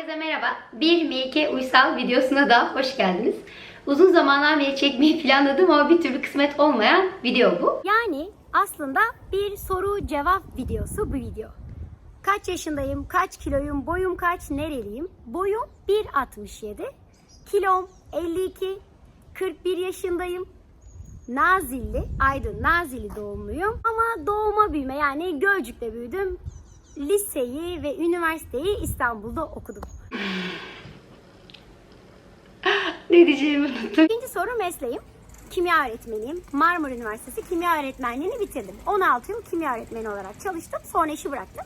Herkese merhaba. Bir Melike Uysal videosuna da hoş geldiniz. Uzun zamandan beri çekmeyi planladığım ama bir türlü kısmet olmayan video bu. Yani aslında bir soru cevap videosu bu video. Kaç yaşındayım, kaç kiloyum, boyum kaç, nereliyim? Boyum 1.67, kilom 52, 41 yaşındayım. Nazilli, Aydın Nazilli doğumluyum. Ama doğuma büyüme yani Gölcük'te büyüdüm. Liseyi ve üniversiteyi İstanbul'da okudum. Ne diyeceğimi unuttum. İkinci soru mesleğim. Kimya öğretmeniyim. Marmara Üniversitesi kimya öğretmenliğini bitirdim. 16 yıl kimya öğretmeni olarak çalıştım. Sonra işi bıraktım.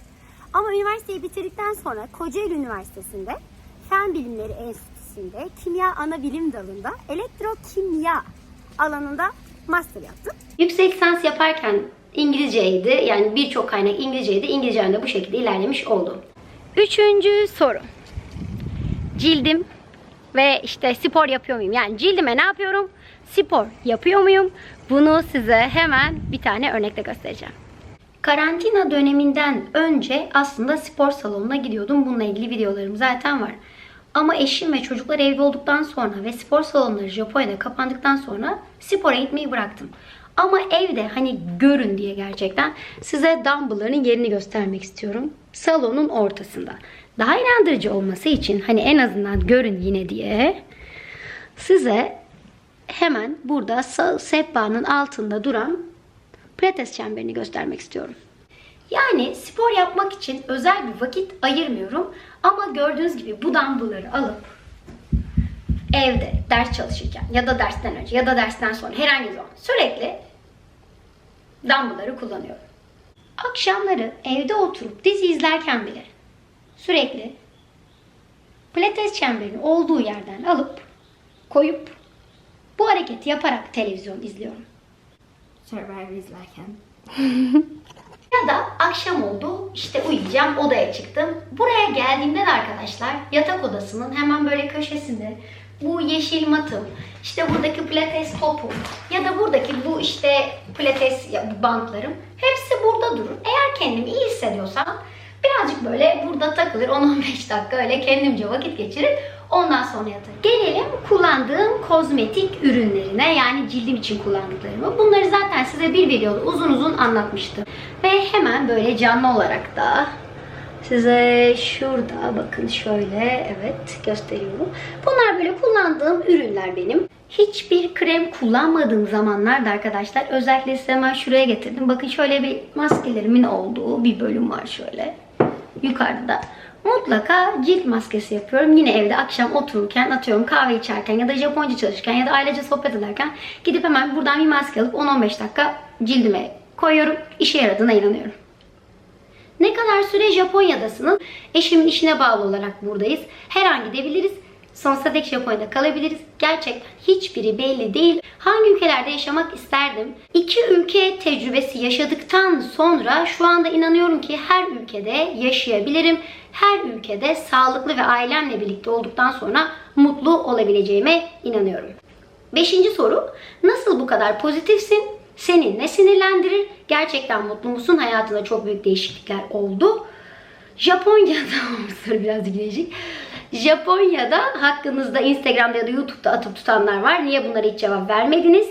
Ama üniversiteyi bitirdikten sonra Kocaeli Üniversitesi'nde Fen Bilimleri Enstitüsü'nde kimya ana bilim dalında elektrokimya alanında master yaptım. Yüksek lisans yaparken İngilizceydi. Yani birçok kaynak İngilizceydi. İngilizcem de bu şekilde ilerlemiş oldum. Üçüncü soru. Cildim ve işte spor yapıyor muyum? Yani cildime ne yapıyorum? Spor yapıyor muyum? Bunu size hemen bir tane örnekle göstereceğim. Karantina döneminden önce aslında spor salonuna gidiyordum. Bununla ilgili videolarım zaten var. Ama eşim ve çocuklar evde olduktan sonra ve spor salonları Japonya'da kapandıktan sonra spora gitmeyi bıraktım. Ama evde hani görün diye gerçekten size dumbbellların yerini göstermek istiyorum. Salonun ortasında. Daha inandırıcı olması için hani en azından görün yine diye size hemen burada sehpanın altında duran pilates çemberini göstermek istiyorum. Yani spor yapmak için özel bir vakit ayırmıyorum. Ama gördüğünüz gibi bu dumbbellları alıp evde ders çalışırken ya da dersten önce ya da dersten sonra herhangi bir zaman sürekli dumbbellları kullanıyorum. Akşamları evde oturup dizi izlerken bile sürekli pilates çemberini olduğu yerden alıp koyup bu hareketi yaparak televizyon izliyorum. Survivor izlerken. Ya da akşam oldu işte uyuyacağım odaya çıktım. Buraya geldiğimde de arkadaşlar yatak odasının hemen böyle köşesinde bu yeşil matım, işte buradaki pilates topu ya da buradaki bu işte pilates bantlarım hepsi burada durur. Eğer kendimi iyi hissediyorsam birazcık böyle burada takılır 10-15 dakika öyle kendimce vakit geçirir. Ondan sonra yatarım. Gelelim kullandığım kozmetik ürünlerine yani cildim için kullandıklarımı. Bunları zaten size bir videoda uzun uzun anlatmıştım. Ve hemen böyle canlı olarak da size şurada bakın şöyle evet gösteriyorum. Bunlar böyle kullandığım ürünler benim. Hiçbir krem kullanmadığım zamanlarda arkadaşlar özellikle size hemen şuraya getirdim. Bakın şöyle bir maskelerimin olduğu bir bölüm var şöyle yukarıda. Mutlaka cilt maskesi yapıyorum. Yine evde akşam otururken atıyorum kahve içerken ya da Japonca çalışırken ya da ailece sohbet ederken gidip hemen buradan bir maske alıp 10-15 dakika cildime koyuyorum. İşe yaradığına inanıyorum. Ne kadar süre Japonya'dasınız? Eşimin işine bağlı olarak buradayız. Her an gidebiliriz. Sonsuza dek Japonya'da kalabiliriz. Gerçekten hiçbiri belli değil. Hangi ülkelerde yaşamak isterdim? İki ülke tecrübesi yaşadıktan sonra şu anda inanıyorum ki her ülkede yaşayabilirim. Her ülkede sağlıklı ve ailemle birlikte olduktan sonra mutlu olabileceğime inanıyorum. Beşinci soru. Nasıl bu kadar pozitifsin? Seni ne sinirlendirir? Gerçekten mutlu musun? Hayatında çok büyük değişiklikler oldu. Japonya'da soru birazcık değişik. Japonya'da hakkınızda Instagram'da ya da YouTube'da atıp tutanlar var. Niye bunlara hiç cevap vermediniz?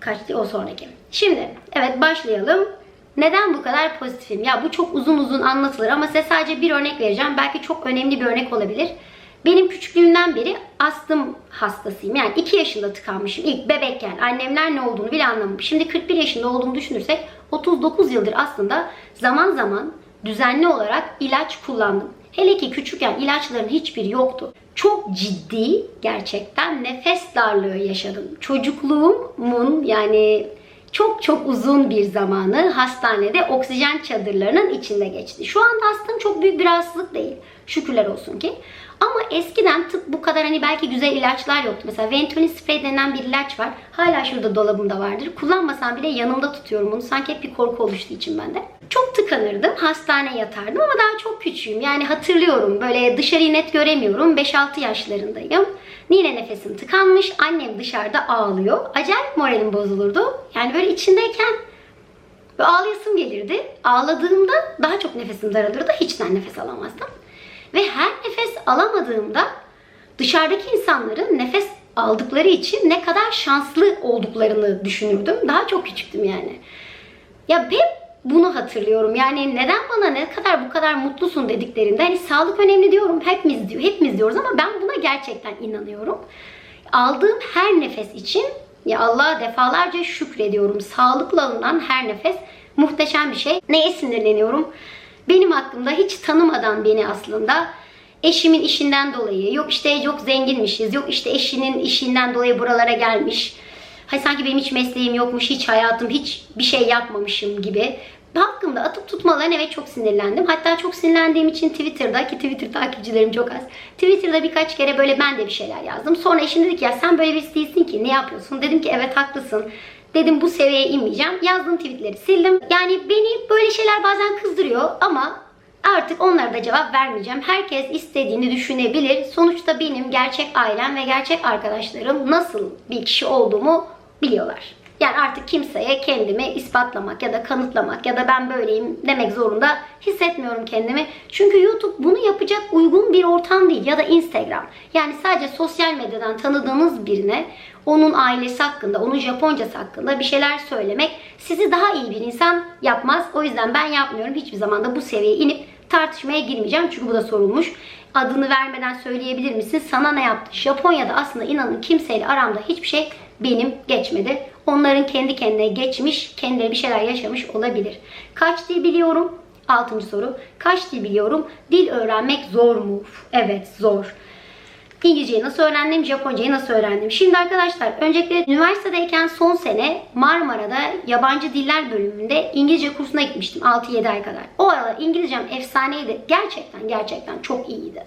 Kaçtı o sonraki. Şimdi evet başlayalım. Neden bu kadar pozitifim? Ya bu çok uzun uzun anlatılır ama size sadece bir örnek vereceğim. Belki çok önemli bir örnek olabilir. Benim küçüklüğümden beri astım hastasıyım. Yani 2 yaşında tıkanmışım. İlk bebekken annemler ne olduğunu bile anlamamış. Şimdi 41 yaşında olduğumu düşünürsek 39 yıldır aslında zaman zaman düzenli olarak ilaç kullandım. Hele ki küçükken ilaçların hiçbiri yoktu. Çok ciddi gerçekten nefes darlığı yaşadım. Çocukluğumun yani çok çok uzun bir zamanı hastanede oksijen çadırlarının içinde geçti. Şu anda astım çok büyük bir rahatsızlık değil. Şükürler olsun ki. Ama eskiden tıp bu kadar hani belki güzel ilaçlar yoktu. Mesela Ventolin Spray denen bir ilaç var. Hala şurada dolabımda vardır. Kullanmasam bile yanımda tutuyorum bunu. Sanki hep bir korku oluştuğu için bende. Çok tıkanırdım. Hastaneye yatardım ama daha çok küçüğüm. Yani hatırlıyorum. Böyle dışarıyı net göremiyorum. 5-6 yaşlarındayım. Yine nefesim tıkanmış. Annem dışarıda ağlıyor. Acayip moralim bozulurdu. Yani böyle içindeyken böyle ağlayasım gelirdi. Ağladığımda daha çok nefesim daralırdı. Hiçten nefes alamazdım. Ve her nefes alamadığımda dışarıdaki insanların nefes aldıkları için ne kadar şanslı olduklarını düşünürdüm. Daha çok küçüktüm yani. Ya hep bunu hatırlıyorum. Yani neden bana ne kadar bu kadar mutlusun dediklerinde hani sağlık önemli diyorum. Hepimiz diyor, hepimiz diyoruz ama ben buna gerçekten inanıyorum. Aldığım her nefes için ya Allah'a defalarca şükrediyorum. Sağlıklı alınan her nefes muhteşem bir şey. Neye sinirleniyorum? Benim hakkımda hiç tanımadan beni aslında eşimin işinden dolayı yok işte çok zenginmişiz yok işte eşinin işinden dolayı buralara gelmiş Hay sanki benim hiç mesleğim yokmuş, hiç hayatım, hiç bir şey yapmamışım gibi. Hakkımda atıp tutmalarına evet çok sinirlendim. Hatta çok sinirlendiğim için Twitter'da ki Twitter takipçilerim çok az. Twitter'da birkaç kere böyle ben de bir şeyler yazdım. Sonra eşim dedi ki ya sen böyle birisi değilsin ki ne yapıyorsun? Dedim ki evet haklısın. Dedim bu seviyeye inmeyeceğim. Yazdığım tweetleri sildim. Yani beni böyle şeyler bazen kızdırıyor ama Artık onlara da cevap vermeyeceğim. Herkes istediğini düşünebilir. Sonuçta benim gerçek ailem ve gerçek arkadaşlarım nasıl bir kişi olduğumu biliyorlar. Yani artık kimseye kendimi ispatlamak ya da kanıtlamak ya da ben böyleyim demek zorunda hissetmiyorum kendimi. Çünkü YouTube bunu yapacak uygun bir ortam değil ya da Instagram. Yani sadece sosyal medyadan tanıdığınız birine onun ailesi hakkında, onun Japoncası hakkında bir şeyler söylemek sizi daha iyi bir insan yapmaz. O yüzden ben yapmıyorum. Hiçbir zaman da bu seviyeye inip tartışmaya girmeyeceğim çünkü bu da sorulmuş. Adını vermeden söyleyebilir misin? Sana ne yaptı? Japonya'da aslında inanın kimseyle aramda hiçbir şey benim geçmedi. Onların kendi kendine geçmiş, kendileri bir şeyler yaşamış olabilir. Kaç dil biliyorum? Altıncı soru. Kaç dil biliyorum? Dil öğrenmek zor mu? Evet zor. İngilizceyi nasıl öğrendim, Japoncayı nasıl öğrendim? Şimdi arkadaşlar öncelikle üniversitedeyken son sene Marmara'da yabancı diller bölümünde İngilizce kursuna gitmiştim 6-7 ay kadar. O aralar İngilizcem efsaneydi. Gerçekten gerçekten çok iyiydi.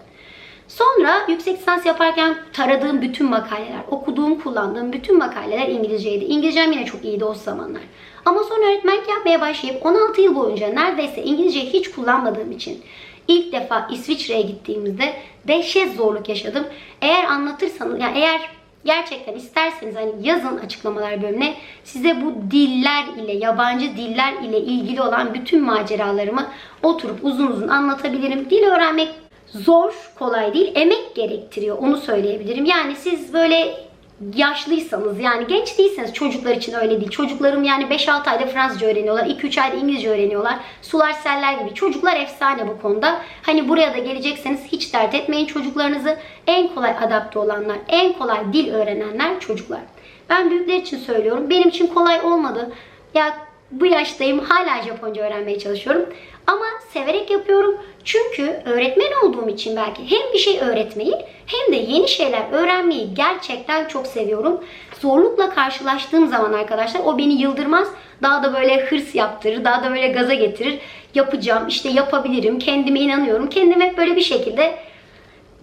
Sonra yüksek lisans yaparken taradığım bütün makaleler, okuduğum, kullandığım bütün makaleler İngilizceydi. İngilizcem yine çok iyiydi o zamanlar. Ama sonra öğretmenlik yapmaya başlayıp 16 yıl boyunca neredeyse İngilizceyi hiç kullanmadığım için ilk defa İsviçre'ye gittiğimizde dehşet zorluk yaşadım. Eğer anlatırsanız, yani eğer gerçekten isterseniz hani yazın açıklamalar bölümüne size bu diller ile, yabancı diller ile ilgili olan bütün maceralarımı oturup uzun uzun anlatabilirim. Dil öğrenmek zor, kolay değil. Emek gerektiriyor. Onu söyleyebilirim. Yani siz böyle yaşlıysanız yani genç değilseniz çocuklar için öyle değil. Çocuklarım yani 5-6 ayda Fransızca öğreniyorlar. 2-3 ayda İngilizce öğreniyorlar. Sular seller gibi. Çocuklar efsane bu konuda. Hani buraya da gelecekseniz hiç dert etmeyin çocuklarınızı. En kolay adapte olanlar, en kolay dil öğrenenler çocuklar. Ben büyükler için söylüyorum. Benim için kolay olmadı. Ya bu yaştayım hala Japonca öğrenmeye çalışıyorum. Ama severek yapıyorum. Çünkü öğretmen olduğum için belki hem bir şey öğretmeyi hem de yeni şeyler öğrenmeyi gerçekten çok seviyorum. Zorlukla karşılaştığım zaman arkadaşlar o beni yıldırmaz. Daha da böyle hırs yaptırır, daha da böyle gaza getirir. Yapacağım, işte yapabilirim, kendime inanıyorum. Kendimi böyle bir şekilde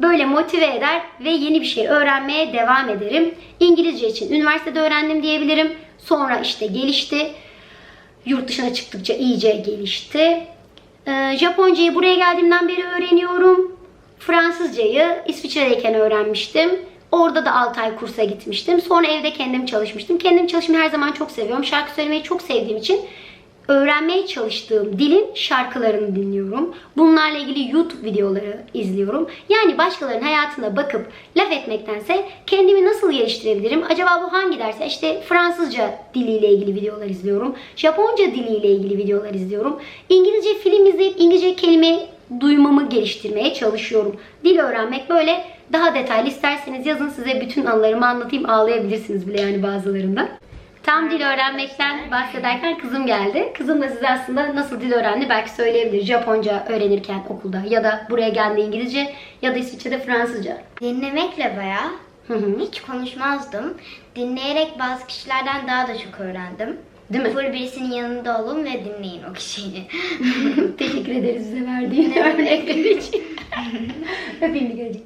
böyle motive eder ve yeni bir şey öğrenmeye devam ederim. İngilizce için üniversitede öğrendim diyebilirim. Sonra işte gelişti. Yurt dışına çıktıkça iyice gelişti. Ee, Japoncayı buraya geldiğimden beri öğreniyorum. Fransızcayı İsviçre'deyken öğrenmiştim. Orada da 6 ay kursa gitmiştim. Sonra evde kendim çalışmıştım. Kendim çalışmayı her zaman çok seviyorum. Şarkı söylemeyi çok sevdiğim için öğrenmeye çalıştığım dilin şarkılarını dinliyorum. Bunlarla ilgili YouTube videoları izliyorum. Yani başkalarının hayatına bakıp laf etmektense kendimi nasıl geliştirebilirim? Acaba bu hangi derse? İşte Fransızca diliyle ilgili videolar izliyorum. Japonca diliyle ilgili videolar izliyorum. İngilizce film izleyip İngilizce kelime duymamı geliştirmeye çalışıyorum. Dil öğrenmek böyle daha detaylı isterseniz yazın size bütün anılarımı anlatayım ağlayabilirsiniz bile yani bazılarında. Tam dil öğrenmekten bahsederken kızım geldi. Kızım da size aslında nasıl dil öğrendi belki söyleyebilir. Japonca öğrenirken okulda ya da buraya geldi İngilizce ya da İsviçre'de Fransızca. Dinlemekle bayağı Hı hı. hiç konuşmazdım. Dinleyerek bazı kişilerden daha da çok öğrendim. Değil mi? Full birisinin yanında olun ve dinleyin o kişiyi. Teşekkür ederiz size verdiğin örnekler için. Öpeyim bir görecek.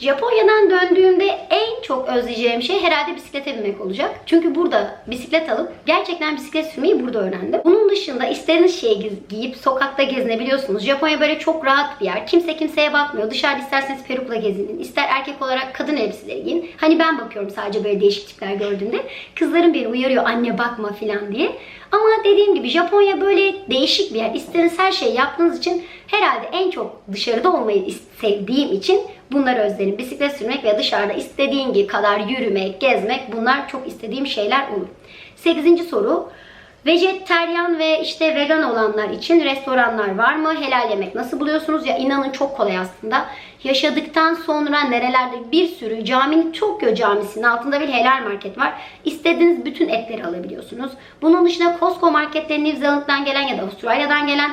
Japonya'dan döndüğümde en çok özleyeceğim şey herhalde bisiklete binmek olacak. Çünkü burada bisiklet alıp gerçekten bisiklet sürmeyi burada öğrendim. Bunun dışında istediğiniz şeyi giy- giyip sokakta gezinebiliyorsunuz. Japonya böyle çok rahat bir yer. Kimse kimseye bakmıyor. Dışarıda isterseniz perukla gezinin. ister erkek olarak kadın elbiseleri giyin. Hani ben bakıyorum sadece böyle değişik tipler gördüğümde. Kızlarım beni uyarıyor anne bakma falan diye. Ama dediğim gibi Japonya böyle değişik bir yer. İstediğiniz her şeyi yaptığınız için herhalde en çok dışarıda olmayı sevdiğim için bunları özlerim. Bisiklet sürmek ve dışarıda istediğin gibi kadar yürümek, gezmek bunlar çok istediğim şeyler olur. Sekizinci soru. Vejeteryan ve işte vegan olanlar için restoranlar var mı? Helal yemek nasıl buluyorsunuz? Ya inanın çok kolay aslında. Yaşadıktan sonra nerelerde bir sürü caminin Tokyo Camisi'nin altında bir helal market var. İstediğiniz bütün etleri alabiliyorsunuz. Bunun dışında Costco marketleri New Zealand'dan gelen ya da Avustralya'dan gelen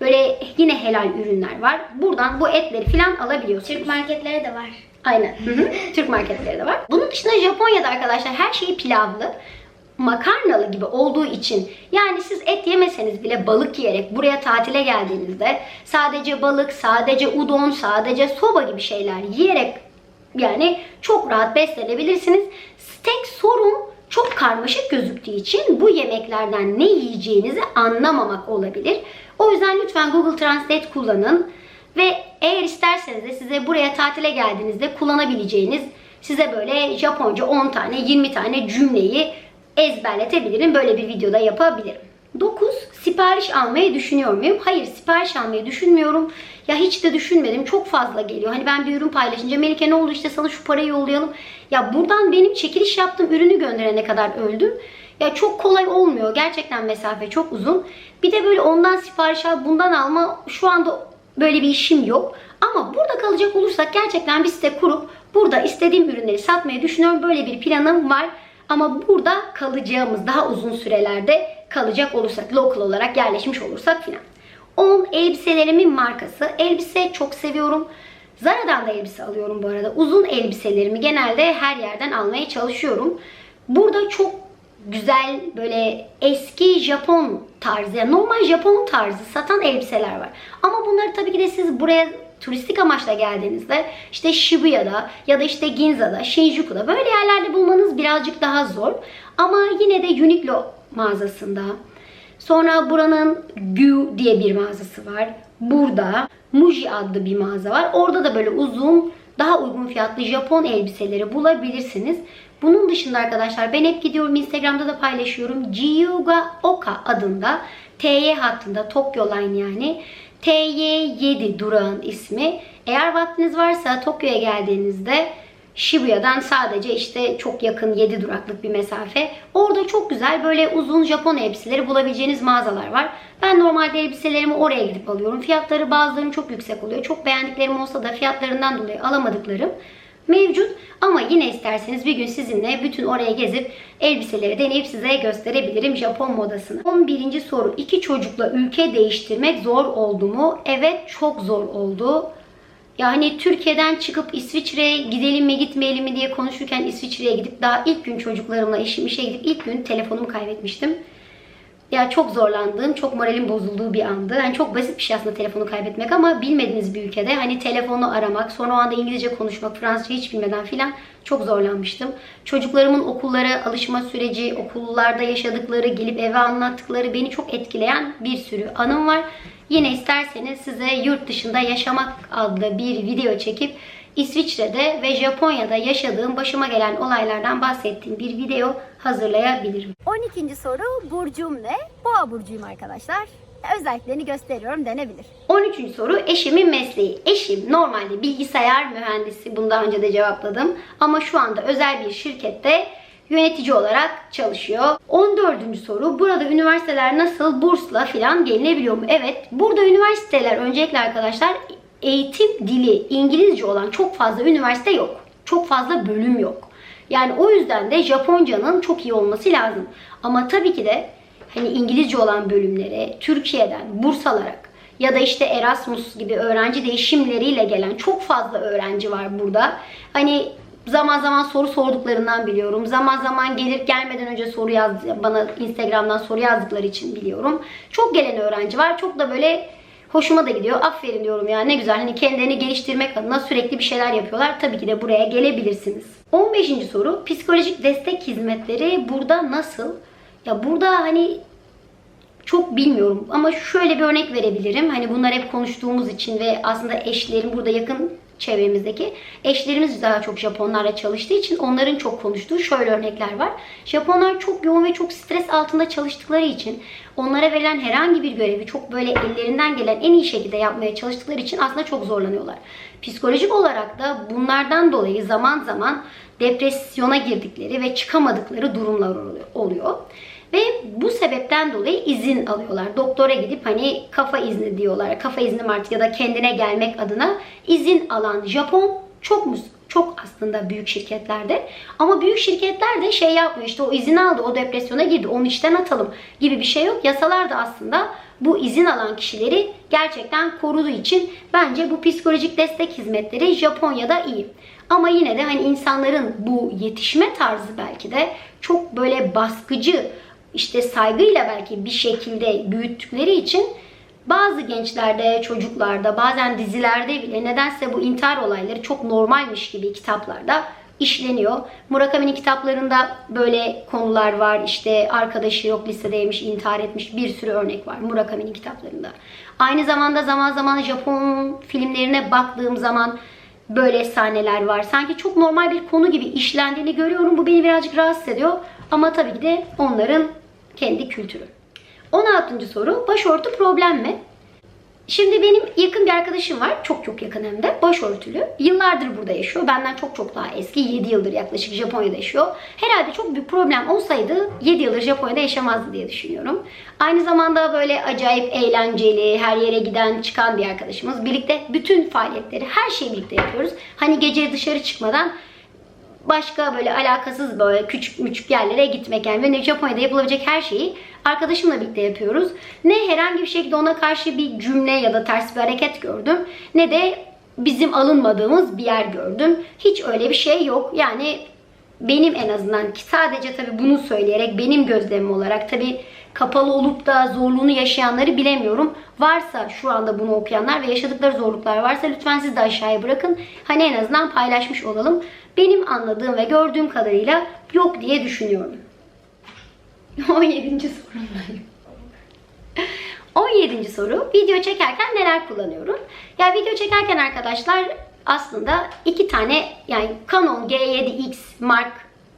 böyle yine helal ürünler var. Buradan bu etleri falan alabiliyorsunuz. Türk marketleri de var. Aynen. Türk marketleri de var. Bunun dışında Japonya'da arkadaşlar her şeyi pilavlı, makarnalı gibi olduğu için yani siz et yemeseniz bile balık yiyerek buraya tatile geldiğinizde sadece balık, sadece udon, sadece soba gibi şeyler yiyerek yani çok rahat beslenebilirsiniz. Tek sorun çok karmaşık gözüktüğü için bu yemeklerden ne yiyeceğinizi anlamamak olabilir. O yüzden lütfen Google Translate kullanın. Ve eğer isterseniz de size buraya tatile geldiğinizde kullanabileceğiniz size böyle Japonca 10 tane 20 tane cümleyi ezberletebilirim. Böyle bir videoda yapabilirim. 9. Sipariş almayı düşünüyor muyum? Hayır sipariş almayı düşünmüyorum. Ya hiç de düşünmedim. Çok fazla geliyor. Hani ben bir ürün paylaşınca Melike ne oldu işte sana şu parayı yollayalım. Ya buradan benim çekiliş yaptığım ürünü gönderene kadar öldüm. Ya çok kolay olmuyor. Gerçekten mesafe çok uzun. Bir de böyle ondan sipariş al, bundan alma şu anda böyle bir işim yok. Ama burada kalacak olursak gerçekten bir site kurup burada istediğim ürünleri satmayı düşünüyorum. Böyle bir planım var. Ama burada kalacağımız daha uzun sürelerde kalacak olursak, lokal olarak yerleşmiş olursak filan. 10 elbiselerimin markası. Elbise çok seviyorum. Zara'dan da elbise alıyorum bu arada. Uzun elbiselerimi genelde her yerden almaya çalışıyorum. Burada çok güzel böyle eski Japon tarzı, yani normal Japon tarzı satan elbiseler var. Ama bunları tabii ki de siz buraya turistik amaçla geldiğinizde işte Shibuya'da ya da işte Ginza'da, Shinjuku'da böyle yerlerde bulmanız birazcık daha zor. Ama yine de Uniqlo mağazasında, Sonra buranın Gü diye bir mağazası var. Burada Muji adlı bir mağaza var. Orada da böyle uzun, daha uygun fiyatlı Japon elbiseleri bulabilirsiniz. Bunun dışında arkadaşlar ben hep gidiyorum Instagram'da da paylaşıyorum. Jiyuga Oka adında TY hattında Tokyo Line yani. TY7 durağın ismi. Eğer vaktiniz varsa Tokyo'ya geldiğinizde Shibuya'dan sadece işte çok yakın 7 duraklık bir mesafe. Orada çok güzel böyle uzun Japon elbiseleri bulabileceğiniz mağazalar var. Ben normalde elbiselerimi oraya gidip alıyorum. Fiyatları bazılarının çok yüksek oluyor. Çok beğendiklerim olsa da fiyatlarından dolayı alamadıklarım mevcut. Ama yine isterseniz bir gün sizinle bütün oraya gezip elbiseleri deneyip size gösterebilirim Japon modasını. 11. soru. İki çocukla ülke değiştirmek zor oldu mu? Evet çok zor oldu. Yani Türkiye'den çıkıp İsviçre'ye gidelim mi gitmeyelim mi diye konuşurken İsviçre'ye gidip daha ilk gün çocuklarımla eşim işe gidip ilk gün telefonumu kaybetmiştim. Ya çok zorlandığım, çok moralim bozulduğu bir andı. Yani çok basit bir şey aslında telefonu kaybetmek ama bilmediğiniz bir ülkede hani telefonu aramak, sonra o anda İngilizce konuşmak, Fransızca hiç bilmeden filan çok zorlanmıştım. Çocuklarımın okullara alışma süreci, okullarda yaşadıkları, gelip eve anlattıkları beni çok etkileyen bir sürü anım var. Yine isterseniz size yurt dışında yaşamak adlı bir video çekip İsviçre'de ve Japonya'da yaşadığım başıma gelen olaylardan bahsettiğim bir video hazırlayabilirim. 12. soru burcum ne? Boğa burcuyum arkadaşlar. Özelliklerini gösteriyorum denebilir. 13. soru eşimin mesleği. Eşim normalde bilgisayar mühendisi. Bunu daha önce de cevapladım. Ama şu anda özel bir şirkette yönetici olarak çalışıyor. 14. soru burada üniversiteler nasıl bursla filan gelinebiliyor mu? Evet burada üniversiteler öncelikle arkadaşlar eğitim dili İngilizce olan çok fazla üniversite yok. Çok fazla bölüm yok. Yani o yüzden de Japonca'nın çok iyi olması lazım. Ama tabii ki de hani İngilizce olan bölümlere Türkiye'den burs alarak ya da işte Erasmus gibi öğrenci değişimleriyle gelen çok fazla öğrenci var burada. Hani zaman zaman soru sorduklarından biliyorum. Zaman zaman gelir gelmeden önce soru yaz bana Instagram'dan soru yazdıkları için biliyorum. Çok gelen öğrenci var. Çok da böyle hoşuma da gidiyor. Aferin diyorum ya ne güzel. Hani kendilerini geliştirmek adına sürekli bir şeyler yapıyorlar. Tabii ki de buraya gelebilirsiniz. 15. soru psikolojik destek hizmetleri burada nasıl? Ya burada hani çok bilmiyorum ama şöyle bir örnek verebilirim. Hani bunlar hep konuştuğumuz için ve aslında eşlerim burada yakın çevremizdeki. Eşlerimiz daha çok Japonlarla çalıştığı için onların çok konuştuğu şöyle örnekler var. Japonlar çok yoğun ve çok stres altında çalıştıkları için onlara verilen herhangi bir görevi çok böyle ellerinden gelen en iyi şekilde yapmaya çalıştıkları için aslında çok zorlanıyorlar. Psikolojik olarak da bunlardan dolayı zaman zaman depresyona girdikleri ve çıkamadıkları durumlar oluyor-. Ve bu sebepten dolayı izin alıyorlar. Doktora gidip hani kafa izni diyorlar. Kafa izni artık ya da kendine gelmek adına izin alan Japon çok mu çok aslında büyük şirketlerde. Ama büyük şirketler de şey yapmıyor. işte o izin aldı, o depresyona girdi, onu işten atalım gibi bir şey yok. Yasalar da aslında bu izin alan kişileri gerçekten koruduğu için bence bu psikolojik destek hizmetleri Japonya'da iyi. Ama yine de hani insanların bu yetişme tarzı belki de çok böyle baskıcı, işte saygıyla belki bir şekilde büyüttükleri için bazı gençlerde, çocuklarda, bazen dizilerde bile nedense bu intihar olayları çok normalmiş gibi kitaplarda işleniyor. Murakami'nin kitaplarında böyle konular var. İşte arkadaşı yok lisedeymiş, intihar etmiş bir sürü örnek var Murakami'nin kitaplarında. Aynı zamanda zaman zaman Japon filmlerine baktığım zaman böyle sahneler var. Sanki çok normal bir konu gibi işlendiğini görüyorum. Bu beni birazcık rahatsız ediyor. Ama tabii ki de onların kendi kültürü. 16. soru başörtü problem mi? Şimdi benim yakın bir arkadaşım var. Çok çok yakın hem de. Başörtülü. Yıllardır burada yaşıyor. Benden çok çok daha eski. 7 yıldır yaklaşık Japonya'da yaşıyor. Herhalde çok büyük problem olsaydı 7 yıldır Japonya'da yaşamazdı diye düşünüyorum. Aynı zamanda böyle acayip eğlenceli, her yere giden çıkan bir arkadaşımız. Birlikte bütün faaliyetleri, her şeyi birlikte yapıyoruz. Hani gece dışarı çıkmadan başka böyle alakasız böyle küçük küçük yerlere gitmek yani ve Japonya'da yapılabilecek her şeyi arkadaşımla birlikte yapıyoruz. Ne herhangi bir şekilde ona karşı bir cümle ya da ters bir hareket gördüm ne de bizim alınmadığımız bir yer gördüm. Hiç öyle bir şey yok. Yani benim en azından ki sadece tabii bunu söyleyerek benim gözlemim olarak tabii kapalı olup da zorluğunu yaşayanları bilemiyorum. Varsa şu anda bunu okuyanlar ve yaşadıkları zorluklar varsa lütfen siz de aşağıya bırakın. Hani en azından paylaşmış olalım. Benim anladığım ve gördüğüm kadarıyla yok diye düşünüyorum. 17. sorumdayım. 17. soru. Video çekerken neler kullanıyorum? Ya video çekerken arkadaşlar aslında iki tane yani Canon G7X Mark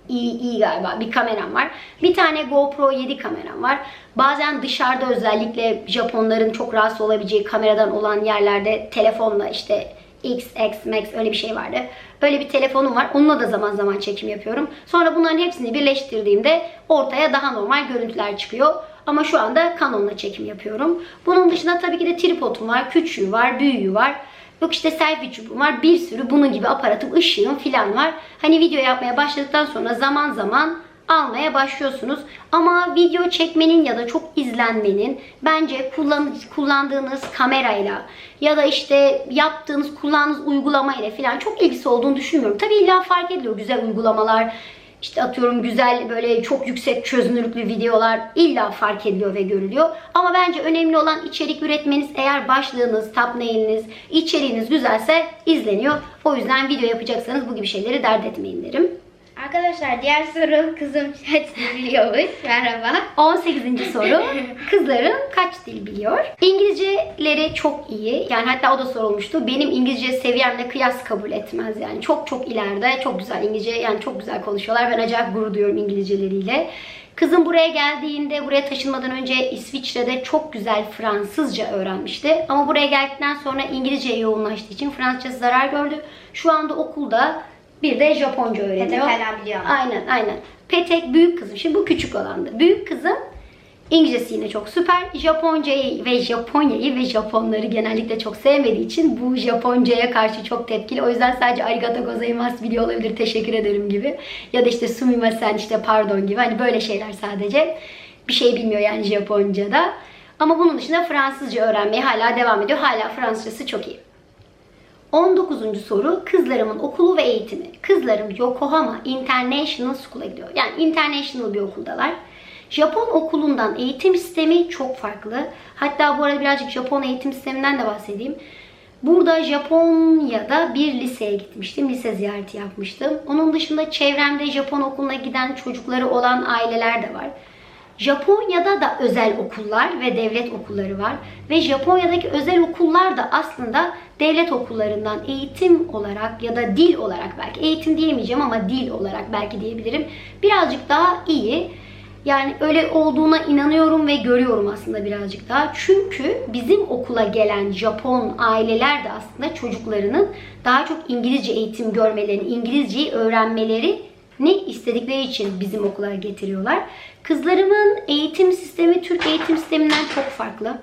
iyi, galiba bir kameram var. Bir tane GoPro 7 kameram var. Bazen dışarıda özellikle Japonların çok rahatsız olabileceği kameradan olan yerlerde telefonla işte X, X, Max öyle bir şey vardı. Öyle bir telefonum var. Onunla da zaman zaman çekim yapıyorum. Sonra bunların hepsini birleştirdiğimde ortaya daha normal görüntüler çıkıyor. Ama şu anda Canon'la çekim yapıyorum. Bunun dışında tabii ki de tripodum var, küçüğü var, büyüğü var. Yok işte selfie çubuğum var. Bir sürü bunun gibi aparatım, ışığım filan var. Hani video yapmaya başladıktan sonra zaman zaman almaya başlıyorsunuz. Ama video çekmenin ya da çok izlenmenin bence kullan, kullandığınız kamerayla ya da işte yaptığınız, kullandığınız uygulamayla falan çok ilgisi olduğunu düşünmüyorum. Tabii illa fark ediliyor güzel uygulamalar, işte atıyorum güzel böyle çok yüksek çözünürlüklü videolar illa fark ediliyor ve görülüyor. Ama bence önemli olan içerik üretmeniz eğer başlığınız, thumbnail'iniz, içeriğiniz güzelse izleniyor. O yüzden video yapacaksanız bu gibi şeyleri dert etmeyin derim. Arkadaşlar diğer soru kızım kaç dil biliyormuş. Merhaba. 18. soru. Kızların kaç dil biliyor? İngilizceleri çok iyi. Yani hatta o da sorulmuştu. Benim İngilizce seviyemle kıyas kabul etmez. Yani çok çok ileride. Çok güzel İngilizce. Yani çok güzel konuşuyorlar. Ben acayip gurur duyuyorum İngilizceleriyle. Kızım buraya geldiğinde, buraya taşınmadan önce İsviçre'de çok güzel Fransızca öğrenmişti. Ama buraya geldikten sonra İngilizceye yoğunlaştığı için Fransızcası zarar gördü. Şu anda okulda bir de Japonca öğreniyor. Petek hala biliyor ama. Aynen aynen. Petek büyük kızım. Şimdi bu küçük olandı. Büyük kızım İngilizcesi yine çok süper. Japoncayı ve Japonya'yı ve Japonları genellikle çok sevmediği için bu Japoncaya karşı çok tepkili. O yüzden sadece arigato gozaimasu biliyor olabilir, teşekkür ederim gibi. Ya da işte sumimasen işte pardon gibi. Hani böyle şeyler sadece. Bir şey bilmiyor yani Japonca'da. Ama bunun dışında Fransızca öğrenmeye hala devam ediyor. Hala Fransızcası çok iyi. 19. soru kızlarımın okulu ve eğitimi. Kızlarım Yokohama International School'a gidiyor. Yani international bir okuldalar. Japon okulundan eğitim sistemi çok farklı. Hatta bu arada birazcık Japon eğitim sisteminden de bahsedeyim. Burada Japonya'da bir liseye gitmiştim. Lise ziyareti yapmıştım. Onun dışında çevremde Japon okuluna giden çocukları olan aileler de var. Japonya'da da özel okullar ve devlet okulları var. Ve Japonya'daki özel okullar da aslında devlet okullarından eğitim olarak ya da dil olarak belki eğitim diyemeyeceğim ama dil olarak belki diyebilirim. Birazcık daha iyi. Yani öyle olduğuna inanıyorum ve görüyorum aslında birazcık daha. Çünkü bizim okula gelen Japon aileler de aslında çocuklarının daha çok İngilizce eğitim görmelerini, İngilizceyi öğrenmelerini istedikleri için bizim okula getiriyorlar. Kızlarımın eğitim sistemi Türk eğitim sisteminden çok farklı.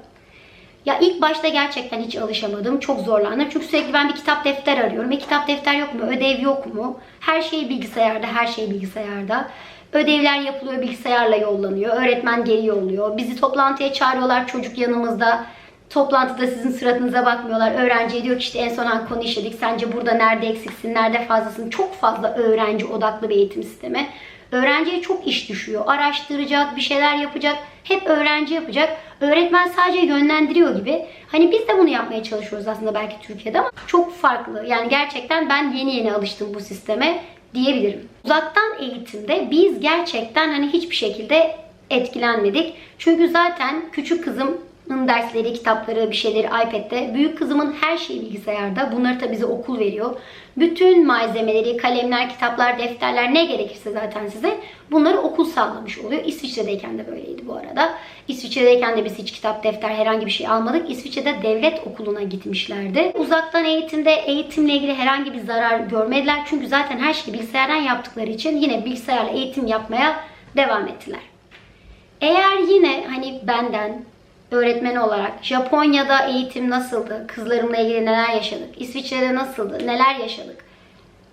Ya ilk başta gerçekten hiç alışamadım. Çok zorlandım. Çünkü sürekli ben bir kitap defter arıyorum. E kitap defter yok mu? Ödev yok mu? Her şey bilgisayarda, her şey bilgisayarda. Ödevler yapılıyor, bilgisayarla yollanıyor. Öğretmen geri yolluyor. Bizi toplantıya çağırıyorlar çocuk yanımızda. Toplantıda sizin suratınıza bakmıyorlar. Öğrenciye diyor ki işte en son hangi konu işledik. Sence burada nerede eksiksin, nerede fazlasın? Çok fazla öğrenci odaklı bir eğitim sistemi. Öğrenciye çok iş düşüyor. Araştıracak, bir şeyler yapacak. Hep öğrenci yapacak. Öğretmen sadece yönlendiriyor gibi. Hani biz de bunu yapmaya çalışıyoruz aslında belki Türkiye'de ama çok farklı. Yani gerçekten ben yeni yeni alıştım bu sisteme diyebilirim. Uzaktan eğitimde biz gerçekten hani hiçbir şekilde etkilenmedik. Çünkü zaten küçük kızımın dersleri, kitapları, bir şeyleri iPad'de. Büyük kızımın her şeyi bilgisayarda. Bunları da bize okul veriyor. Bütün malzemeleri, kalemler, kitaplar, defterler ne gerekirse zaten size bunları okul sağlamış oluyor. İsviçre'deyken de böyleydi bu arada. İsviçre'deyken de biz hiç kitap, defter herhangi bir şey almadık. İsviçre'de devlet okuluna gitmişlerdi. Uzaktan eğitimde eğitimle ilgili herhangi bir zarar görmediler. Çünkü zaten her şeyi bilgisayardan yaptıkları için yine bilgisayarla eğitim yapmaya devam ettiler. Eğer yine hani benden öğretmen olarak Japonya'da eğitim nasıldı? Kızlarımla ilgili neler yaşadık? İsviçre'de nasıldı? Neler yaşadık?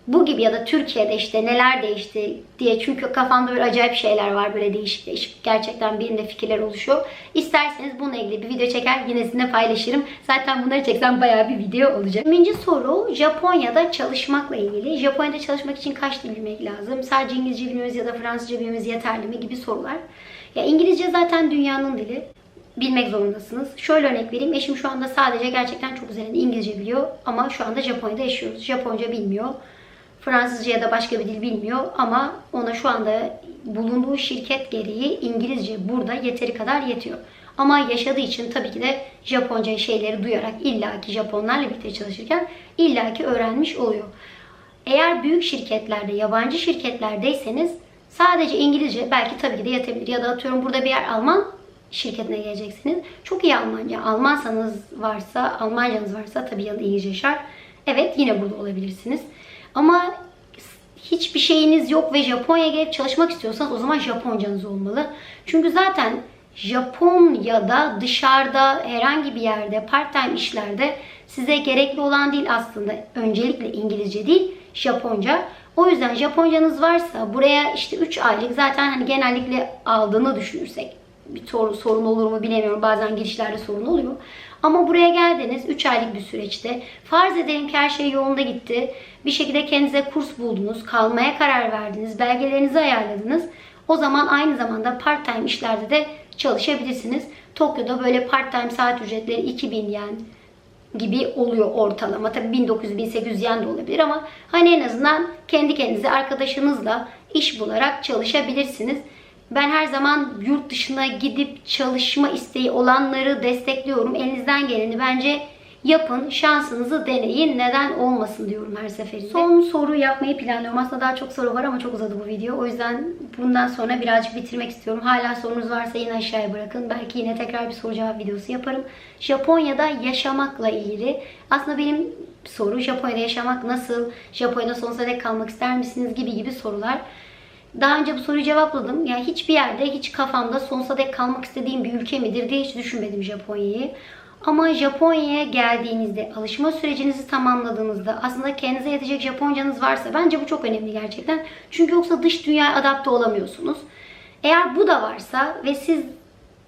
Bu gibi ya da Türkiye'de işte neler değişti diye çünkü kafamda böyle acayip şeyler var böyle değişik değişik. Gerçekten benim de fikirler oluşuyor. İsterseniz bununla ilgili bir video çeker yine sizinle paylaşırım. Zaten bunları çeksem bayağı bir video olacak. Birinci soru Japonya'da çalışmakla ilgili. Japonya'da çalışmak için kaç dil bilmek lazım? Sadece İngilizce bilmemiz ya da Fransızca bilmemiz yeterli mi gibi sorular. Ya İngilizce zaten dünyanın dili bilmek zorundasınız. Şöyle örnek vereyim. Eşim şu anda sadece gerçekten çok güzel İngilizce biliyor ama şu anda Japonya'da yaşıyoruz. Japonca bilmiyor. Fransızca ya da başka bir dil bilmiyor ama ona şu anda bulunduğu şirket gereği İngilizce burada yeteri kadar yetiyor. Ama yaşadığı için tabii ki de Japonca şeyleri duyarak illaki Japonlarla birlikte çalışırken illaki öğrenmiş oluyor. Eğer büyük şirketlerde, yabancı şirketlerdeyseniz sadece İngilizce belki tabii ki de yetebilir. Ya da atıyorum burada bir yer Alman şirketine geleceksiniz. Çok iyi Almanca. Almansanız varsa, Almancanız varsa tabii yanında İngilizce şart. Evet yine burada olabilirsiniz. Ama hiçbir şeyiniz yok ve Japonya'ya gelip çalışmak istiyorsanız o zaman Japoncanız olmalı. Çünkü zaten Japonya'da dışarıda herhangi bir yerde part time işlerde size gerekli olan değil aslında öncelikle İngilizce değil Japonca. O yüzden Japoncanız varsa buraya işte 3 aylık zaten hani genellikle aldığını düşünürsek bir sorun, sorun olur mu bilemiyorum. Bazen girişlerde sorun oluyor. Ama buraya geldiniz 3 aylık bir süreçte. Farz edelim ki her şey yolunda gitti. Bir şekilde kendinize kurs buldunuz. Kalmaya karar verdiniz. Belgelerinizi ayarladınız. O zaman aynı zamanda part time işlerde de çalışabilirsiniz. Tokyo'da böyle part time saat ücretleri 2000 yen gibi oluyor ortalama. Tabii 1900-1800 yen de olabilir ama hani en azından kendi kendinize arkadaşınızla iş bularak çalışabilirsiniz. Ben her zaman yurt dışına gidip çalışma isteği olanları destekliyorum. Elinizden geleni bence yapın, şansınızı deneyin. Neden olmasın diyorum her seferinde. Son soru yapmayı planlıyorum. Aslında daha çok soru var ama çok uzadı bu video. O yüzden bundan sonra birazcık bitirmek istiyorum. Hala sorunuz varsa yine aşağıya bırakın. Belki yine tekrar bir soru cevap videosu yaparım. Japonya'da yaşamakla ilgili. Aslında benim soru Japonya'da yaşamak nasıl? Japonya'da sonsuza dek kalmak ister misiniz? Gibi gibi sorular. Daha önce bu soruyu cevapladım. Yani hiçbir yerde hiç kafamda sonsuza dek kalmak istediğim bir ülke midir diye hiç düşünmedim Japonya'yı. Ama Japonya'ya geldiğinizde, alışma sürecinizi tamamladığınızda aslında kendinize yetecek Japoncanız varsa bence bu çok önemli gerçekten. Çünkü yoksa dış dünyaya adapte olamıyorsunuz. Eğer bu da varsa ve siz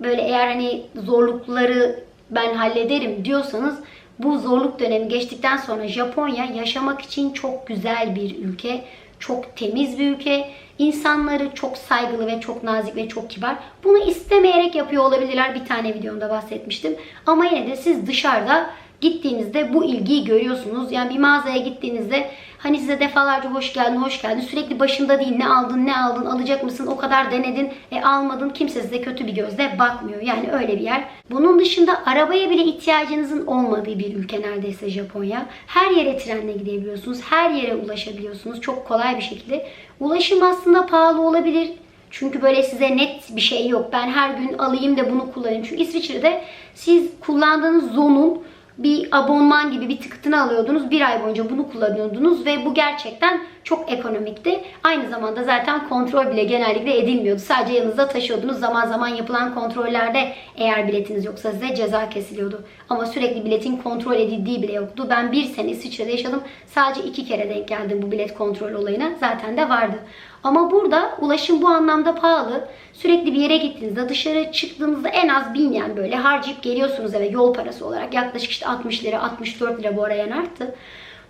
böyle eğer hani zorlukları ben hallederim diyorsanız bu zorluk dönemi geçtikten sonra Japonya yaşamak için çok güzel bir ülke. Çok temiz bir ülke. İnsanları çok saygılı ve çok nazik ve çok kibar. Bunu istemeyerek yapıyor olabilirler. Bir tane videomda bahsetmiştim. Ama yine de siz dışarıda gittiğinizde bu ilgiyi görüyorsunuz. Yani bir mağazaya gittiğinizde hani size defalarca hoş geldin, hoş geldin. Sürekli başında değil ne aldın, ne aldın, alacak mısın, o kadar denedin, e almadın. Kimse size kötü bir gözle bakmıyor. Yani öyle bir yer. Bunun dışında arabaya bile ihtiyacınızın olmadığı bir ülke neredeyse Japonya. Her yere trenle gidebiliyorsunuz. Her yere ulaşabiliyorsunuz. Çok kolay bir şekilde. Ulaşım aslında pahalı olabilir. Çünkü böyle size net bir şey yok. Ben her gün alayım da bunu kullanayım. Çünkü İsviçre'de siz kullandığınız zonun bir abonman gibi bir tıkıtını alıyordunuz. Bir ay boyunca bunu kullanıyordunuz ve bu gerçekten çok ekonomikti. Aynı zamanda zaten kontrol bile genellikle edilmiyordu. Sadece yanınızda taşıyordunuz. Zaman zaman yapılan kontrollerde eğer biletiniz yoksa size ceza kesiliyordu. Ama sürekli biletin kontrol edildiği bile yoktu. Ben bir sene İsviçre'de yaşadım. Sadece iki kere denk geldim bu bilet kontrol olayına. Zaten de vardı. Ama burada ulaşım bu anlamda pahalı. Sürekli bir yere gittiğinizde dışarı çıktığınızda en az 1000 yen böyle harcayıp geliyorsunuz eve yol parası olarak. Yaklaşık işte 60 lira 64 lira bu ara yen arttı.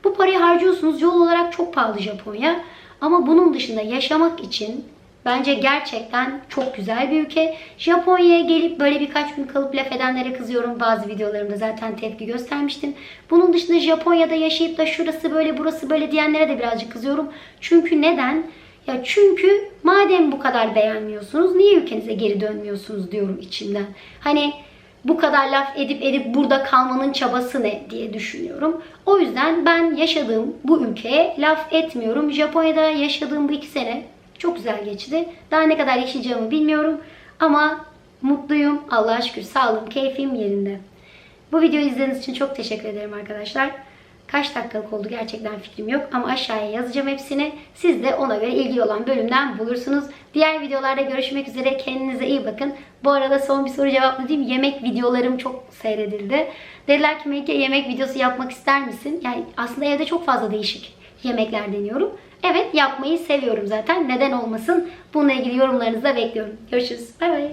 Bu parayı harcıyorsunuz. Yol olarak çok pahalı Japonya. Ama bunun dışında yaşamak için bence gerçekten çok güzel bir ülke. Japonya'ya gelip böyle birkaç gün kalıp laf edenlere kızıyorum. Bazı videolarımda zaten tepki göstermiştim. Bunun dışında Japonya'da yaşayıp da şurası böyle burası böyle diyenlere de birazcık kızıyorum. Çünkü neden? Ya çünkü madem bu kadar beğenmiyorsunuz niye ülkenize geri dönmüyorsunuz diyorum içimden. Hani bu kadar laf edip edip burada kalmanın çabası ne diye düşünüyorum. O yüzden ben yaşadığım bu ülkeye laf etmiyorum. Japonya'da yaşadığım bu iki sene çok güzel geçti. Daha ne kadar yaşayacağımı bilmiyorum. Ama mutluyum. Allah'a şükür sağlığım, keyfim yerinde. Bu videoyu izlediğiniz için çok teşekkür ederim arkadaşlar. Kaç dakikalık oldu gerçekten fikrim yok ama aşağıya yazacağım hepsini. Siz de ona göre ilgili olan bölümden bulursunuz. Diğer videolarda görüşmek üzere. Kendinize iyi bakın. Bu arada son bir soru cevaplayayım. Yemek videolarım çok seyredildi. Dediler ki Melike yemek videosu yapmak ister misin? Yani aslında evde çok fazla değişik yemekler deniyorum. Evet yapmayı seviyorum zaten. Neden olmasın? Bununla ilgili yorumlarınızı da bekliyorum. Görüşürüz. Bay bay.